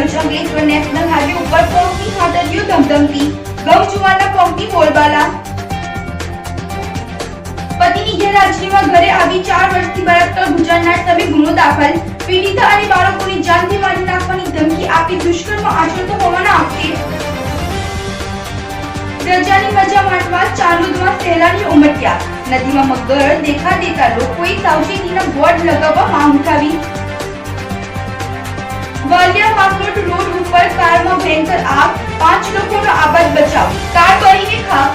SMP ન્યૂઝમાં ઘરે આવી ચાર વર્ષથી બળાત્કાર ગુજારનાર સામે ગુનો દાખલ. પીડિતા અને બાળકોની જાનથી મારી નાખવાની ધમકી આપી દુષ્કર્મ આચરતો હોવાના આક્ષેપ. રજાની મજા માણવા ચાલુદમાં સહેલાણી ઉમટ્યા નદીમાં મગર દેખા દેતા લોકોએ સાવચેતીના બોર્ડ લગાવવા માંગ ઉઠાવી. વાલિયા માંગરોળ રોડ ઉપર કારમાં ભયંકર આગ, પાંચ લોકોનો આબાદ બચાવ. કાર બળીને ખાક.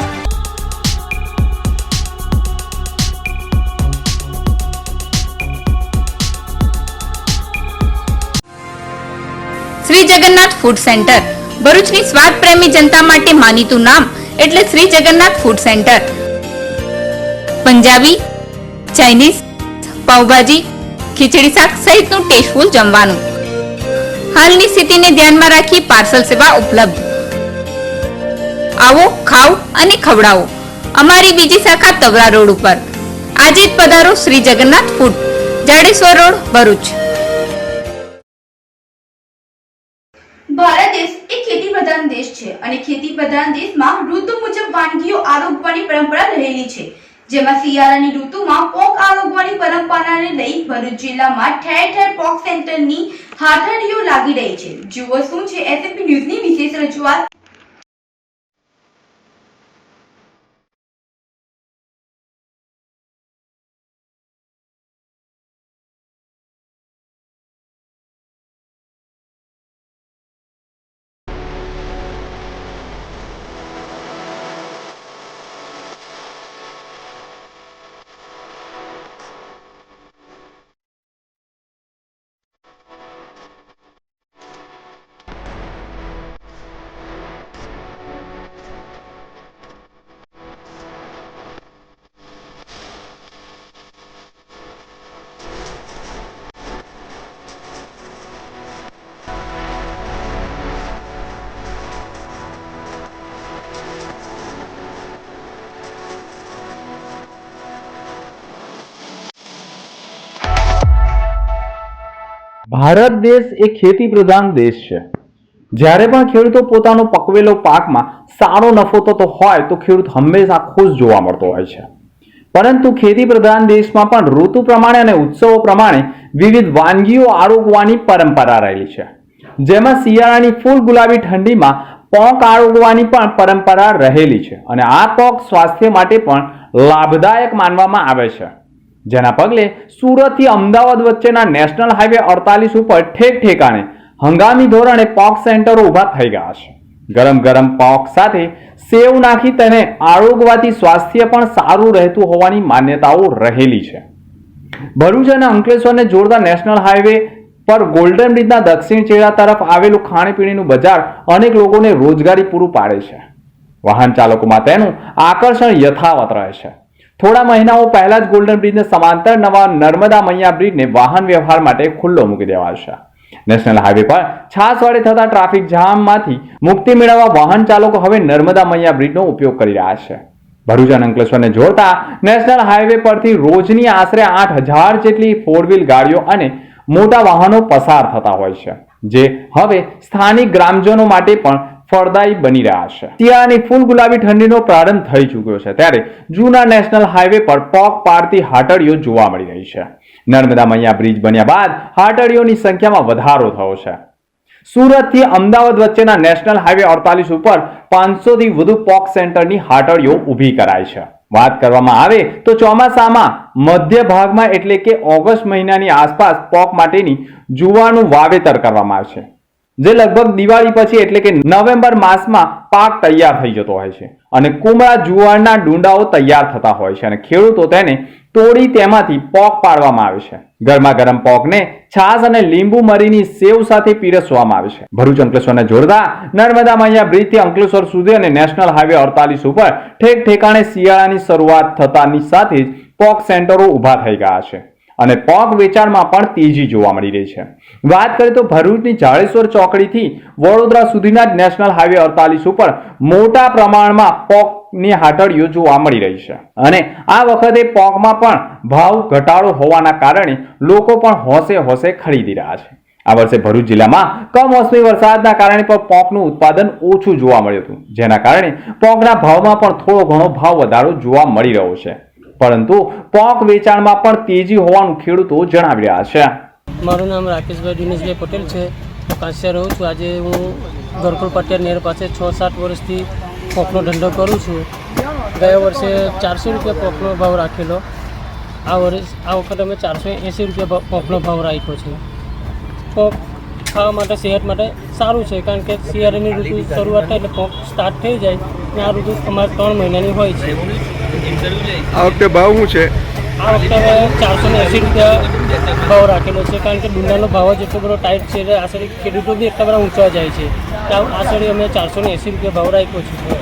Shri Jagannath food centre. ભરૂચની સ્વાદ પ્રેમી જનતા માટે માનીતું નામ એટલે Shri Jagannath food centre Punjabi Chinese pav bhaji, khichdi શાક સહિતનું ટેસ્ટફુલ જમવાનું. હાલની સ્થિતિને ધ્યાનમાં રાખી પાર્સલ સેવા ઉપલબ્ધ. આવો, ખાઓ અને ખવડાવો. અમારી બીજી શાખા તવરા રોડ ઉપર. આજે જ પધારો શ્રી જગન્નાથ ફૂડ જાડેશ્વર રોડ, ભરૂચ. છે. અને ખેતી પ્રધાન દેશમાં ઋતુ મુજબ વાનગીઓ આરોગવાની પરંપરા રહેલી છે. જેમાં શિયાળાની ઋતુમાં પોક આરોગવાની પરંપરાને લઈ ભરૂચ જિલ્લામાં ઠેર ઠેર પોક સેન્ટરની હાથરડીઓ લાગી રહી છે. જુઓ શું છે એસએપી ન્યૂઝની વિશેષ રજૂઆત. ભારત દેશ એ ખેતી પ્રધાન દેશ છે. જ્યારે પણ ખેડૂતો પોતાનો પકવેલો પાકમાં સારો નફો થતો હોય, તો ખેડૂત હંમેશા ખુશ જોવા મળતો હોય છે. પરંતુ ખેતી પ્રધાન દેશમાં પણ ઋતુ પ્રમાણે અને ઉત્સવો પ્રમાણે વિવિધ વાનગીઓ આરોગવાની પરંપરા રહેલી છે. જેમાં શિયાળાની ફૂલ ગુલાબી ઠંડીમાં પોંક આરોગવાની પણ પરંપરા રહેલી છે અને આ પોક સ્વાસ્થ્ય માટે પણ લાભદાયક માનવામાં આવે છે. જેના પગલે સુરતથી અમદાવાદ વચ્ચેના નેશનલ હાઈવે અડતાલીસ ઉપર ઠેક ઠેકાણે હંગામી ધોરણે પોક સેન્ટરો ઊભા થઈ ગયા છે. ગરમ ગરમ પોક સાથે સેવ નાખી તેને આરોગવાથી સ્વાસ્થ્ય પણ સારું રહેતું હોવાની માન્યતાઓ રહેલી છે. ભરૂચ અને અંકલેશ્વરને જોડતા નેશનલ હાઈવે પર ગોલ્ડન બ્રિજના દક્ષિણ ચેડા તરફ આવેલું ખાણીપીણીનું બજાર અનેક લોકોને રોજગારી પૂરું પાડે છે. વાહન ચાલકોમાં તેનું આકર્ષણ યથાવત રહે છે. થોડા મહિનાઓ પહેલા જ ગોલ્ડન બ્રિજને સમાંતર નવા નર્મદા મૈયા બ્રિજને વાહન વ્યવહાર માટે ખુલ્લો મૂકી દેવાશે. નેશનલ હાઈવે પર છાસ વડે થતા ટ્રાફિક જામમાંથી મુક્તિ મેળવવા વાહન ચાલકો હવે નર્મદા મૈયા બ્રિજનો ઉપયોગ કરી રહ્યા છે. ભરૂચ અને અંકલેશ્વરને જોડતા નેશનલ હાઈવે પરથી રોજની આશરે આઠ હજાર જેટલી ફોર વ્હીલ ગાડીઓ અને મોટા વાહનો પસાર થતા હોય છે. જે હવે સ્થાનિક ગ્રામજનો માટે પણ ફળદાયી બની રહ્યા છે. ત્યાંની ફૂલ ગુલાબી ઠંડીનો પ્રારંભ થઈ ચૂક્યો છે ત્યારે જૂના નેશનલ હાઈવે પર પોક પાડતી હાટડીઓ જોવા મળી રહી છે. નર્મદા મૈયા બ્રિજ બન્યા બાદ હાટડીઓની સંખ્યામાં વધારો થયો છે. સુરતથી અમદાવાદ વચ્ચેના નેશનલ હાઈવે અડતાલીસ ઉપર પાંચસોથી વધુ પોક સેન્ટરની હાટડીઓ ઊભી કરાય છે. વાત કરવામાં આવે તો ચોમાસામાં મધ્ય ભાગમાં એટલે કે ઓગસ્ટ મહિનાની આસપાસ પોક માટેની જુવાનું વાવેતર કરવામાં આવે છે જે લગભગ દિવાળી પછી એટલે કે નવેમ્બર માસમાં પાક તૈયાર થઈ જતો હોય છે અને કુમળા જુવારના ડુંડાઓ તૈયાર થતા હોય છે અને ખેડૂતો તેને તોડી તેમાંથી પોક પાડવામાં આવે છે. ગરમા ગરમ પોકને છાશ અને લીંબુ મરીની સેવ સાથે પીરસવામાં આવે છે. ભરૂચ અંકલેશ્વરને જોડતા નર્મદા મૈયા બ્રિજથી અંકલેશ્વર સુધી અને નેશનલ હાઈવે અડતાલીસ ઉપર ઠેક ઠેકાણે શિયાળાની શરૂઆત થતાની સાથે જ પોક સેન્ટરો ઊભા થઈ ગયા છે. અને પોક વેચાણમાં પણ તેજી જોવા મળી રહી છે. વાત કરીએ તો ભરૂચની જાળેશ્વર ચોકડીથી વડોદરા સુધીના જ નેશનલ હાઈવે અડતાલીસ ઉપર મોટા પ્રમાણમાં પોકની હાટડીઓ જોવા મળી રહી છે. અને આ વખતે પોકમાં પણ ભાવ ઘટાડો હોવાના કારણે લોકો પણ હોંશે હોંશે ખરીદી રહ્યા છે. આ વર્ષે ભરૂચ જિલ્લામાં કમોસમી વરસાદના કારણે પણ પોકનું ઉત્પાદન ઓછું જોવા મળ્યું હતું. જેના કારણે પોકના ભાવમાં પણ થોડો ઘણો ભાવ વધારો જોવા મળી રહ્યો છે. પરંતુ પોક વેચાણમાં પણ તેજી હોવાનું ખેડૂતો જણાવી રહ્યા છે. મારું નામ રાકેશભાઈ દિનેશભાઈ પટેલ છે. કાંસિયા રહું છું. આજે હું ગરકુલ પટેલ નેર પાસે છ સાત વર્ષથી પોકનો ધંધો કરું છું. ગયા વર્ષે ચારસો રૂપિયા પોકનો ભાવ રાખેલો. આ વર્ષ આ વખતે અમે ચારસો એંસી રૂપિયા પોકનો ભાવ રાખ્યો છે. પોક ખાવા માટે, સેહત માટે સારું છે, કારણ કે શિયાળાની ઋતુ શરૂઆત થાય એટલે પોક સ્ટાર્ટ થઈ જાય અને આ ઋતુ અમારે ત્રણ મહિનાની હોય છે. આ વખતે ભાવ શું છે? આ વખતે ચારસો ને એંસી રૂપિયા ભાવ રાખેલો છે કારણ કે ડુંડાનો ભાવ જ એટલો બધો ટાઈટ છે એટલે આશરે ખેડૂતો બી એટલા બધા ઊંચા જાય છે. તો આશરે અમે ચારસો ને એંસી રૂપિયા ભાવ રાખ્યો છે.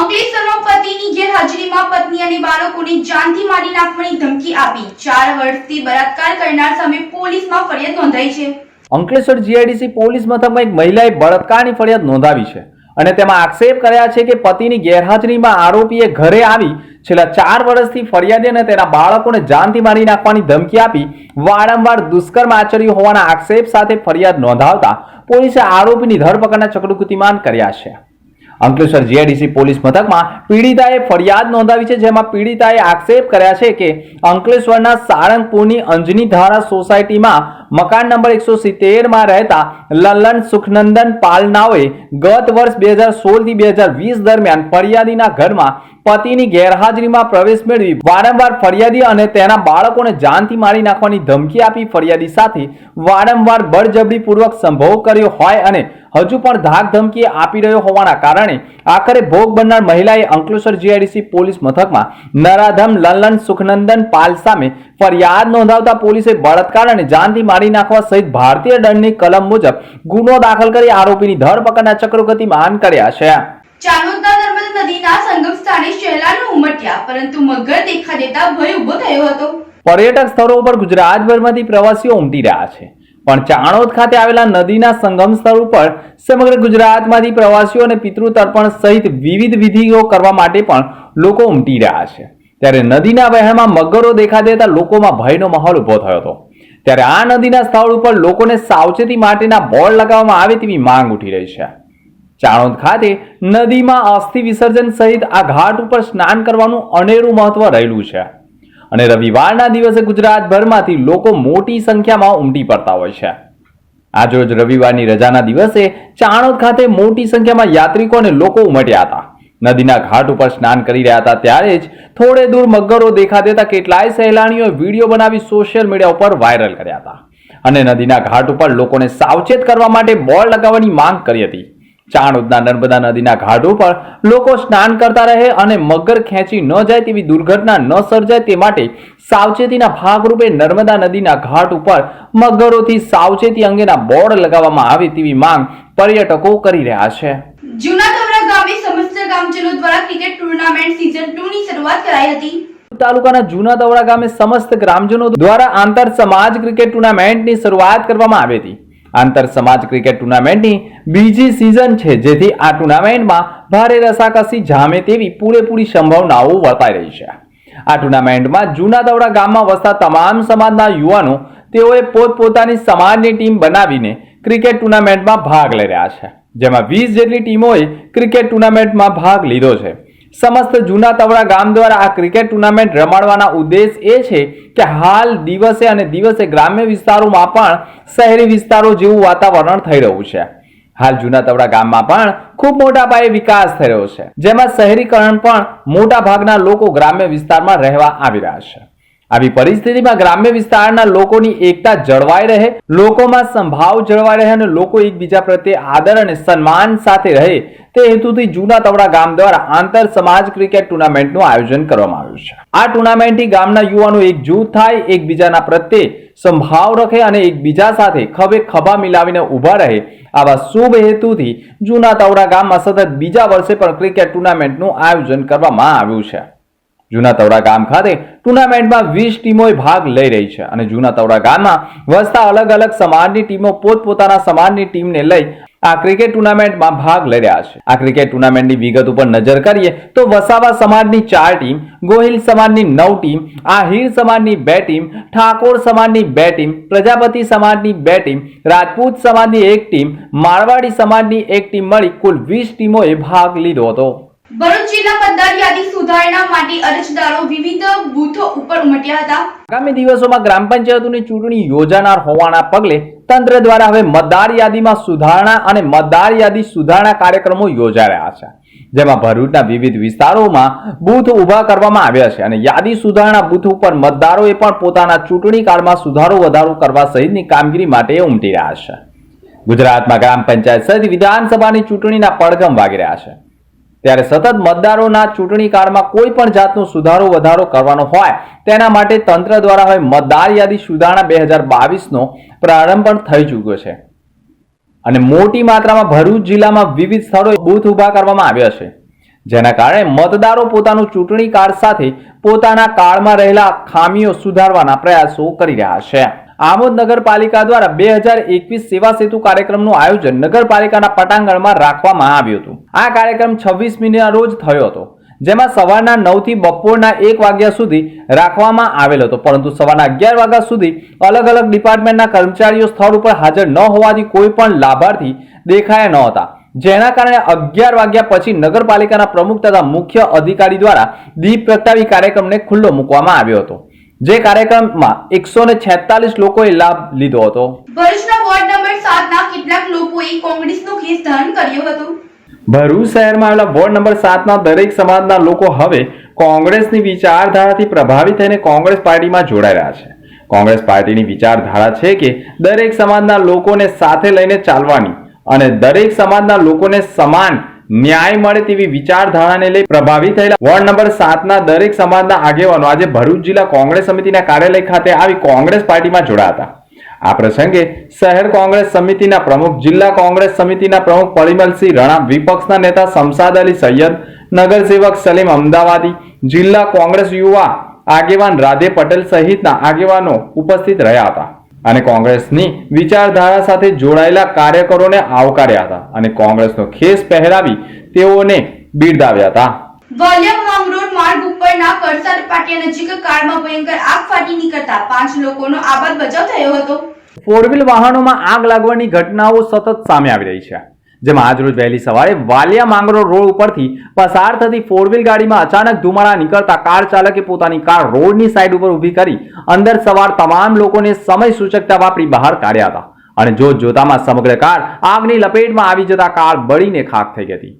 અંકલેશ્વરમાં પતિની ગેરહાજરીમાં પત્ની અને બાળકોને જાનથી મારી નાખવાની ધમકી આપી. ચાર વર્ષથી બળાત્કાર કરનાર સામે પોલીસમાં ફરિયાદ નોંધાઈ છે. અંકલેશ્વર જીઆઈડીસી પોલીસ મથકમાં એક મહિલાએ બળાત્કારની ફરિયાદ નોંધાવી છે અને તેમાં આક્ષેપ કર્યા છે કે પતિની ગેરહાજરીમાં આરોપીએ ઘરે આવી છેલ્લા ચાર વર્ષથી ફરિયાદી અને તેના બાળકોને જાનથી મારી નાખવાની ધમકી આપી વારંવાર દુષ્કર્મ આચર્યું હોવાના આક્ષેપ સાથે ફરિયાદ નોંધાવતા પોલીસે આરોપીની ધરપકડના ચક્રકૃતિમાન કર્યા છે. અંકલેશ્વર જીઆઈડીસી પોલીસ મથકમાં પીડિતાએ ફરિયાદ નોંધાવી છે, જેમાં પીડિતાએ આક્ષેપ કર્યા છે કે અંકલેશ્વરના સાળંગપુરની અંજની ધારા સોસાયટીમાં મકાન નંબર એકસો સિત્તેરમાં રહેતા લલ્લન સુખનંદન પાલનાઓએ ગત વર્ષ બે હજાર સોળથી બે હજાર વીસ દરમિયાન ફરિયાદીના ઘરમાં પતિની ગેરહાજરીમાં પ્રવેશ મેળવી વારંવાર ફરિયાદી અને તેના બાળકોને જાનથી મારી નાખવાની ધમકી આપી ફરિયાદી સાથે વારંવાર બળજબરીપૂર્વક સંભોગ કર્યો હોય અને હજુ પણ ધાક ધમકી આપી રહ્યો હોવાના કારણે આખરે ભોગ બનનાર મહિલાએ અંકલેશ્વર જીઆઈડીસી પોલીસ મથકમાં નરાધમ લલ્લન સુખનંદન પાલ સામે ફરિયાદ નોંધાવતા પોલીસે બળાત્કાર અને જાનથી મારી નાખવા સહિત ભારતીય દંડની કલમ મુજબ ગુનો દાખલ કરી આરોપીની ધરપકડના ચક્રગતિમાન કર્યા છે. ચાણોદના નર્મદા નદીના સંગમ સ્થાને શહેલાનો ઉમટ્યા પરંતુ મગર દેખા દેતા ભય ઊભો થયો હતો. પર્યટક સ્થળો ઉપર ગુજરાતભરમાંથી પ્રવાસીઓ ઉમટી રહ્યા છે. પણ ચાણોદ ખાતે આવેલા નદીના સંગમ સ્થળ ઉપર સમગ્ર ગુજરાતમાંથી પ્રવાસીઓ અને પિતૃ તર્પણ સહિત વિવિધ વિધિઓ કરવા માટે પણ લોકો ઉમટી રહ્યા છે. ત્યારે નદીના વહેણમાં મગરો દેખા દેતા લોકોમાં ભયનો માહોલ ઊભો થયો હતો. ત્યારે આ નદીના સ્થળ ઉપર લોકોને સાવચેતી માટેના બોર્ડ લગાવવામાં આવે તેવી માંગ ઉઠી રહી છે. ચાણોદ ખાતે નદીમાં અસ્થિ વિસર્જન સહિત આ ઘાટ ઉપર સ્નાન કરવાનું અનેરું મહત્વ રહેલું છે. અને રવિવારના દિવસે ગુજરાતભરમાંથી લોકો મોટી સંખ્યામાં ઉમટી પડતા હોય છે. આજરોજ રવિવારની રજાના દિવસે ચાણોદ ખાતે મોટી સંખ્યામાં યાત્રિકો અને લોકો ઉમટ્યા હતા. નદીના ઘાટ ઉપર સ્નાન કરી રહ્યા હતા. ત્યારે જ થોડે દૂર મગરો દેખા દેતા કેટલાય સહેલાણીઓએ વીડિયો બનાવી સોશિયલ મીડિયા ઉપર વાયરલ કર્યા હતા. અને નદીના ઘાટ ઉપર લોકોને સાવચેત કરવા માટે બોર્ડ લગાવવાની માંગ કરી હતી. ચાણોદના નર્મદા નદીના ઘાટ ઉપર લોકો સ્નાન કરતા રહે અને મગર ખેંચી ન જાય તેવી દુર્ઘટના ન સર્જાય તે માટે સાવચેતીના ભાગરૂપે નર્મદા નદીના ઘાટ ઉપર મગરોથી સાવચેતી અંગેના બોર્ડ લગાવવામાં આવે તેવી માંગ પર્યટકો કરી રહ્યા છે. જૂના દોરા ગામે સમસ્ત ગામજનો દ્વારા ક્રિકેટ ટુર્નામેન્ટ સીઝન 2 ની શરૂઆત કરાઈ હતી. તાલુકાના જૂના દવડા ગામે સમસ્ત ગ્રામજનો દ્વારા આંતર ક્રિકેટ ટુર્નામેન્ટની શરૂઆત કરવામાં આવી હતી. આંતર ક્રિકેટ ટુર્નામેન્ટની બીજી સિઝન છે, જેથી આ ટુર્નામેન્ટમાં ભારે રસાકસી જામે તેવી પૂરેપૂરી સંભાવનાઓ વર્તાઈ રહી છે. આ ટુર્નામેન્ટમાં જૂના દવડા ગામમાં વસતા તમામ સમાજના યુવાનો તેઓએ પોતપોતાની સમાજની ટીમ બનાવીને ક્રિકેટ ટુર્નામેન્ટમાં ભાગ લઈ રહ્યા છે. જેમાં વીસ જેટલી ટીમોએ ક્રિકેટ ટુર્નામેન્ટમાં ભાગ લીધો છે. સમસ્ત જૂના તવડા ગામ દ્વારા આ ક્રિકેટ ટુર્નામેન્ટ રમાડવાના ઉદ્દેશ એ છે કે હાલ દિવસે અને દિવસે ગ્રામ્ય વિસ્તારોમાં પણ શહેરી વિસ્તારો જેવું વાતાવરણ થઈ રહ્યું છે. હાલ જૂના તવડા ગામમાં પણ ખૂબ મોટા પાયે વિકાસ થઈ રહ્યો છે. જેમાં શહેરીકરણ પણ મોટા ભાગના લોકો ગ્રામ્ય વિસ્તારમાં રહેવા આવી રહ્યા છે. આવી પરિસ્થિતિમાં ગ્રામ્ય વિસ્તારના લોકોની એકતા જળવાઈ રહે, લોકોમાં સંભાવ જળવાઈ રહે અને લોકો એકબીજા પ્રત્યે આદર અને સન્માન સાથે રહે તે હેતુથી જૂના તવડા ગામ દ્વારા આંતર સમાજ ક્રિકેટ ટુર્નામેન્ટનું આયોજન કરવામાં આવ્યું છે. આ ટુર્નામેન્ટથી ગામના યુવાનો એક જૂથ થાય, એકબીજાના પ્રત્યે સંભાવ રખે અને એકબીજા સાથે ખભે ખભા મિલાવીને ઊભા રહે આવા શુભ હેતુથી જૂના તવડા ગામમાં સતત બીજા વર્ષે પણ ક્રિકેટ ટુર્નામેન્ટનું આયોજન કરવામાં આવ્યું છે. જૂના તવડા ગામ ખાતે ટુર્નામેન્ટમાં વીસ ટીમોએ ભાગ લઈ રહી છે અને જૂના તવડા ગામમાં વસતા અલગ અલગ સમાજની ટીમો પોતપોતાના સમાજની ટીમને લઈ આ ક્રિકેટ ટુર્નામેન્ટમાં ભાગ લઈ રહ્યા છે. આ ક્રિકેટ ટુર્નામેન્ટની વિગત ઉપર નજર કરીએ તો વસાવા સમાજની ચાર ટીમ, ગોહિલ સમાજની નવ ટીમ, આહિર સમાજની બે ટીમ, ઠાકોર સમાજની બે ટીમ, પ્રજાપતિ સમાજની બે ટીમ, રાજપૂત સમાજની એક ટીમ, મારવાડી સમાજની એક ટીમ મળી કુલ વીસ ટીમોએ ભાગ લીધો હતો. જેમાં ભરૂચના વિવિધ વિસ્તારોમાં બૂથ ઊભા કરવામાં આવ્યા છે અને યાદી સુધારણા બૂથ ઉપર મતદારોએ પણ પોતાના ચૂંટણી કાળમાં સુધારો વધારો કરવા સહિતની કામગીરી માટે ઉમટી રહ્યા છે. ગુજરાતમાં ગ્રામ પંચાયત સહિત વિધાનસભાની ચૂંટણીના પડઘમ વાગી રહ્યા છે. ત્યારે સતત મતદારોના ચૂંટણી કાળમાં કોઈ પણ જાતનો સુધારો, વધારો કરવાનો હોય, તેના માટે તંત્ર દ્વારા હવે મતદાર યાદી સુધારણા બે હજાર બાવીસનો પ્રારંભ પણ થઈ ચૂક્યો છે. અને મોટી માત્રામાં ભરૂચ જિલ્લામાં વિવિધ સ્થળોએ બૂથ ઊભા કરવામાં આવ્યા છે. જેના કારણે મતદારો પોતાનું ચૂંટણી કાર્ડ સાથે પોતાના કાર્ડમાં રહેલા ખામીઓ સુધારવાના પ્રયાસો કરી રહ્યા છે. આમોદ નગરપાલિકા દ્વારા બે હજાર એકવીસ સેવા સેતુ કાર્યક્રમનું આયોજન નગરપાલિકાના પટાંગણમાં રાખવામાં આવ્યું હતું. આ કાર્યક્રમ છવ્વીસ મિનિટના રોજ થયો હતો, જેમાં સવારના નવથી બપોરના એક વાગ્યા સુધી રાખવામાં આવેલ હતો, પરંતુ સવારના અગિયાર વાગ્યા સુધી અલગ અલગ ડિપાર્ટમેન્ટના કર્મચારીઓ સ્થળ ઉપર હાજર ન હોવાથી કોઈ પણ લાભાર્થી દેખાયા ન હતા. જેના કારણે અગિયાર વાગ્યા પછી નગરપાલિકાના પ્રમુખ તથા મુખ્ય અધિકારી દ્વારા દીપ પ્રગટાવી કાર્યક્રમને ખુલ્લો મૂકવામાં આવ્યો હતો. જે કાર્યક્રમમાં એકસો ને છેતાલીસ લોકોએ લાભ લીધો હતો. ભરૂચના વોર્ડ નંબર સાતના કેટલાક લોકોએ કોંગ્રેસનો ખેસ ધારણ કર્યો હતો. ભરૂચ શહેરમાં આવેલા વોર્ડ નંબર સાતના દરેક સમાજના લોકો હવે કોંગ્રેસની વિચારધારાથી પ્રભાવિત થઈને કોંગ્રેસ પાર્ટીમાં જોડાઈ રહ્યા છે. કોંગ્રેસ પાર્ટીની વિચારધારા છે કે દરેક સમાજના લોકોને સાથે લઈને ચાલવાની અને દરેક સમાજના લોકોને સમાન ન્યાય મળે તેવી વિચારધારાને લઈ પ્રભાવિત થયેલા વોર્ડ નંબર સાતના દરેક સમાજના આગેવાનો આજે ભરૂચ જિલ્લા કોંગ્રેસ સમિતિના કાર્યાલય ખાતે આવી કોંગ્રેસ પાર્ટીમાં જોડાયા હતા. આ પ્રસંગે શહેર કોંગ્રેસ સમિતિના પ્રમુખ, જિલ્લા કોંગ્રેસ સમિતિના પ્રમુખ પરિમલસિંહ રણા, વિપક્ષના નેતા શમસાદ અલી સૈયદ, નગરસેવક સલીમ અમદાવાદી, જિલ્લા કોંગ્રેસ યુવા આગેવાન રાધે પટેલ સહિતના આગેવાનો ઉપસ્થિત રહ્યા હતા. અને કોંગ્રેસની વિચારધારા સાથે જોડાયેલા કાર્યકરોને આવકાર્યા હતા અને કોંગ્રેસનો ખેસ પહેરાવી તેઓને બિરદાવ્યા હતા. વાલિયા માંગરોળ માર્ગ ઉપરના કરસર પાટિયા નજીક કારમાં ભયંકર આગ ફાટી નીકળતા પાંચ લોકોનો આબાદ બચાવ થયો હતો. ફોર વ્હીલ વાહનોમાં આગ લાગવાની ઘટનાઓ સતત સામે આવી રહી છે. જેમાં આજરોજ વહેલી સવારે વાલિયા માંગરો રોડ ઉપરથી પસાર થતી ફોર વ્હીલ ગાડીમાં અચાનક ધુમાડા નીકળતા કાર ચાલકે પોતાની કાર રોડની સાઈડ ઉપર ઊભી કરી અંદર સવાર તમામ લોકોને સમય સૂચકતા વાપરી બહાર કાઢ્યા હતા. અને જોત જોતામાં સમગ્ર કાર આગની લપેટમાં આવી જતા કાર બળીને ખાક થઈ ગઈ હતી.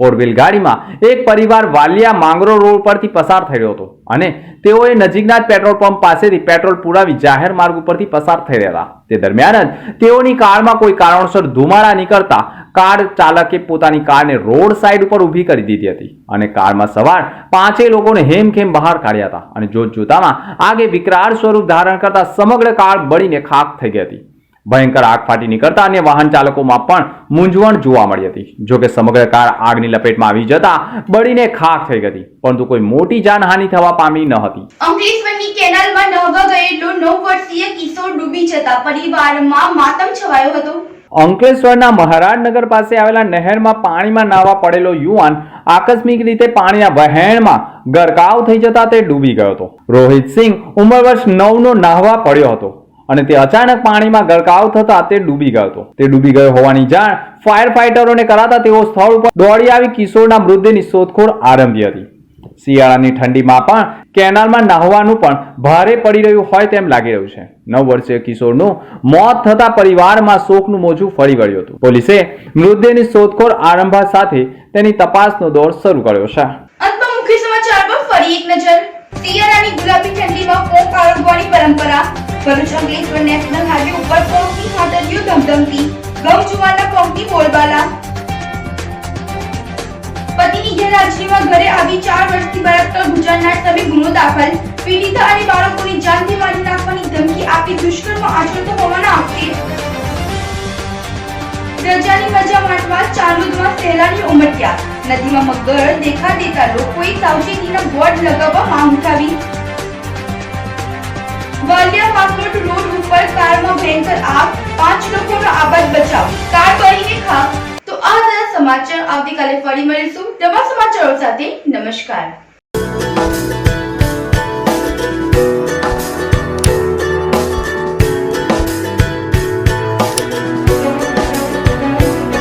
ફોર વ્હીલ ગાડીમાં એક પરિવાર વાલિયા માંગરો રોડ પરથી પસાર રહ્યો હતો અને તેઓએ નજીકના જ પેટ્રોલ પંપ પાસેથી પેટ્રોલ પુરાવી જાહેર માર્ગ ઉપરથી પસાર થઈ રહ્યા હતા. તે દરમિયાન જ તેઓની કારમાં કોઈ કારણોસર ધુમાડા નીકળતા કાર ચાલકે પોતાની કારને રોડ સાઈડ ઉપર ઊભી કરી દીધી હતી અને કારમાં સવાર પાંચેય લોકોને હેમખેમ બહાર કાઢ્યા હતા અને જોત જોતામાં આગે વિકરાળ સ્વરૂપ ધારણ કરતા સમગ્ર કાર બળીને ખાક થઈ ગઈ હતી. ભયંકર આગ ફાટી નીકળતા અન્ય વાહન ચાલકોમાં પણ મૂંઝવણ જોવા મળી હતી. જોકે સમગ્ર કાર આગની લપેટમાં આવી જતા બળીને ખાક થઈ ગઈ પરંતુ કોઈ મોટી જાનહાનિ થવા પામી ન હતી. અંકલેશ્વરની કેનાલમાં નહવા ગયેલો નવ વર્ષીય કિશોર ડૂબી જતા પરિવારમાં માતમ છવાયો હતો. અંકલેશ્વરના મહારાજનગર પાસે આવેલા નહેરમાં પાણીમાં નાહવા પડેલો યુવાન આકસ્મિક રીતે પાણીના વહેણમાં ગરકાવ થઈ જતા તે ડૂબી ગયો હતો. રોહિત સિંહ ઉંમર વર્ષ નવનો નાહવા પડ્યો હતો. અને તે અચાનક પાણીમાં ગરકાવ થતા તે ડૂબી ગયો હતો. તે ડૂબી ગયો હોવાની જાણ ફાયર ફાઈટરોને કરાતા તેઓ સ્થળ ઉપર દોડી આવી કિશોરના મૃતદેહની શોધખોળ આરંભી હતી. શિયાળાની ઠંડીમાં પણ કેનાલમાં નાહવાનું પણ ભારે પડી રહ્યું હોય તેમ લાગી રહ્યું છે. નવ વર્ષીય કિશોરનું મોત થતા પરિવારમાં શોકનું મોજું ફરી વળ્યું હતું. પોલીસે મૃતદેહની શોધખોળ આરંભા સાથે તેની તપાસનો દોર શરૂ કર્યો છે. ફરી એક નજર. શિયાળાની ગુલાબી ઠંડીમાં કોક આરોગવાની પરંપરા ભરૂચ અંકલેશ્વર નેશનલ હાઈવે ઉપર પોંકની હાથરીઓ ધમધમતી ગૌ જુવાના પોંકની બોલબાલા પતિની ગેરહાજરીમાં ઘરે આવી ચાર વર્ષથી બળાત્કાર ગુજારનાર સામે ગુનો દાખલ પીડિતા અને બાળકોની જાનથી મારી નાખવાની ધમકી આપી દુષ્કર્મ આચરતો હોવાના આક્ષેપ. રજાની મજા માણવા ચાલુદમાં સહેલાની ઉમટ્યા નદીમાં મગર દેખા દેતા લોકોએ સાવચેતીના બોર્ડ લગાવવા માંગ ઉઠાવી વાલિયા વાસોટ રોડ ઉપર કારમાં ભયંકર આગ પાંચ લોકોનો આબાદ બચાવ કાર બળીને ખાક તો આ સમાચાર આવતીકાલે ફરી મળીશું નવા સમાચારો સાથે નમસ્કાર